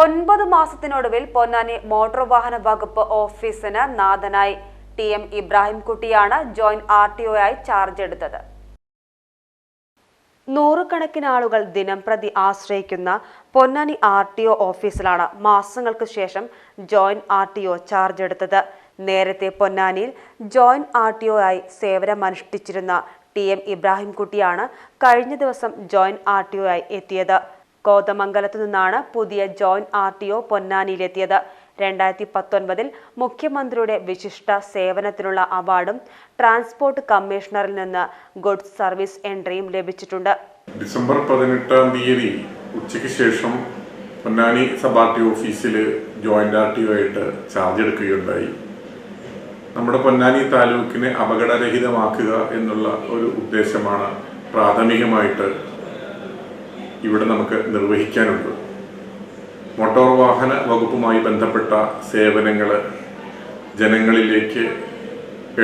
ഒൻപത് മാസത്തിനൊടുവിൽ പൊന്നാനി മോട്ടോർ വാഹന വകുപ്പ് ഓഫീസിന് നാഥനായി. ടി എം ഇബ്രാഹിംകുട്ടിയാണ് ജോയിന്റ് ആർ ടി ഒയായി ചാർജ് എടുത്തത്. നൂറുകണക്കിന് ആളുകൾ ദിനം പ്രതി ആശ്രയിക്കുന്ന പൊന്നാനി ആർ ടി ഒ ഓഫീസിലാണ് മാസങ്ങൾക്ക് ശേഷം joint R T O charge എടുത്തത്. നേരത്തെ പൊന്നാനിയിൽ ജോയിന്റ് ആർ ടി ഒ ആയി സേവനമനുഷ്ഠിച്ചിരുന്ന ടി എം ഇബ്രാഹിംകുട്ടിയാണ് കഴിഞ്ഞ ദിവസം ജോയിന്റ് ആർ ടി ഒ ആയി എത്തിയത്. കോതമംഗലത്തു നിന്നാണ് പുതിയ ജോയിന്റ് ആർ ടി ഒ പൊന്നാനിയിലെത്തിയത്. രണ്ടായിരത്തി പത്തൊൻപതിൽ മുഖ്യമന്ത്രിയുടെ വിശിഷ്ട സേവനത്തിനുള്ള അവാർഡും ട്രാൻസ്പോർട്ട് കമ്മീഷണറിൽ നിന്ന് ഗുഡ്സ് സർവീസ് എൻട്രിയും ലഭിച്ചിട്ടുണ്ട്. ഡിസംബർ പതിനെട്ടാം തീയതി ഉച്ചയ്ക്ക് ശേഷം പൊന്നാനി സബ് ആർ ടി ഓഫീസിൽ ജോയിന്റ് ആർ ടി ഒ ആയിട്ട് ചാർജ് എടുക്കുകയുണ്ടായി. നമ്മുടെ പൊന്നാനി താലൂക്കിനെ അപകടരഹിതമാക്കുക എന്നുള്ള ഒരു ഉദ്ദേശമാണ് പ്രാഥമികമായിട്ട് ഇവിടെ നമുക്ക് നിർവഹിക്കാനുണ്ട്. മോട്ടോർ വാഹന വകുപ്പുമായി ബന്ധപ്പെട്ട സേവനങ്ങൾ ജനങ്ങളിലേക്ക്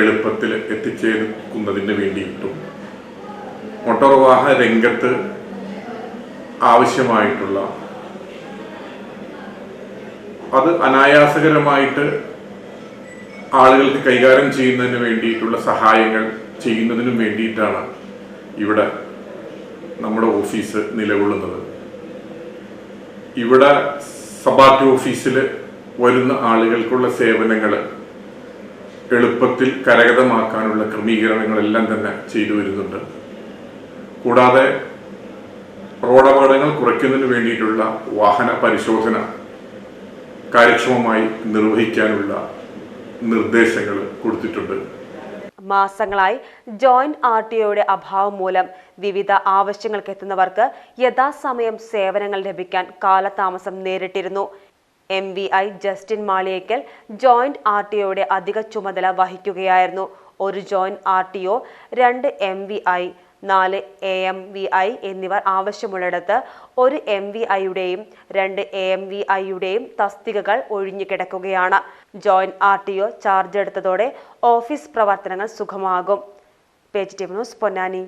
എളുപ്പത്തിൽ എത്തിച്ചേർക്കുന്നതിന് വേണ്ടിയിട്ടും മോട്ടോർ വാഹന രംഗത്ത് ആവശ്യമായിട്ടുള്ള അത് അനായാസകരമായിട്ട് ആളുകൾക്ക് കൈകാര്യം ചെയ്യുന്നതിന് വേണ്ടിയിട്ടുള്ള സഹായങ്ങൾ ചെയ്യുന്നതിനും വേണ്ടിയിട്ടാണ് ഇവിടെ നമ്മുടെ ഓഫീസ് നിലകൊള്ളുന്നത്. ഇവിടെ സബാർട്ടി ഓഫീസിൽ വരുന്ന ആളുകൾക്കുള്ള സേവനങ്ങൾ എളുപ്പത്തിൽ കരഗതമാക്കാനുള്ള ക്രമീകരണങ്ങളെല്ലാം തന്നെ ചെയ്തു വരുന്നുണ്ട്. കൂടാതെ റോഡപകടങ്ങൾ കുറയ്ക്കുന്നതിന് വേണ്ടിയിട്ടുള്ള വാഹന പരിശോധന കാര്യക്ഷമമായി നിർവഹിക്കാനുള്ള നിർദ്ദേശങ്ങൾ കൊടുത്തിട്ടുണ്ട്. മാസങ്ങളായി ജോയിന്റ് ആർ ടി ഒയുടെ അഭാവം മൂലം വിവിധ ആവശ്യങ്ങൾക്ക് എത്തുന്നവർക്ക് യഥാസമയം സേവനങ്ങൾ ലഭിക്കാൻ കാലതാമസം നേരിട്ടിരുന്നു. M V I Justin Maliyekkal joint R T ഒയുടെ അധിക ചുമതല വഹിക്കുകയായിരുന്നു. ഒരു ജോയിന്റ് ആർ ടി ഒ രണ്ട് എം വി ഐ നാല് എ എം വി ഐ എന്നിവർ ആവശ്യമുള്ളിടത്ത് ഒരു എം വി ഐയുടെയും രണ്ട് എ എം വി ഐയുടെയും തസ്തികകൾ ഒഴിഞ്ഞു കിടക്കുകയാണ്. Joint R T O charge എടുത്തതോടെ office പ്രവർത്തനങ്ങൾ സുഖമാകും. Page news Ponnani.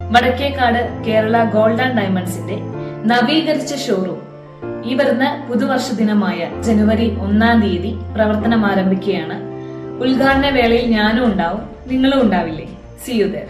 Vadakkekad Kerala gold and ഡയമണ്ട്സിന്റെ നവീകരിച്ച ഷോറൂം. ഈ വരുന്ന പുതുവർഷ ദിനമായ ജനുവരി ഒന്നാം തീയതി പ്രവർത്തനം ആരംഭിക്കുകയാണ്. ഉദ്ഘാടന വേളയിൽ ഞാനും ഉണ്ടാവും നിങ്ങളും ഉണ്ടാവില്ലേ? See you there.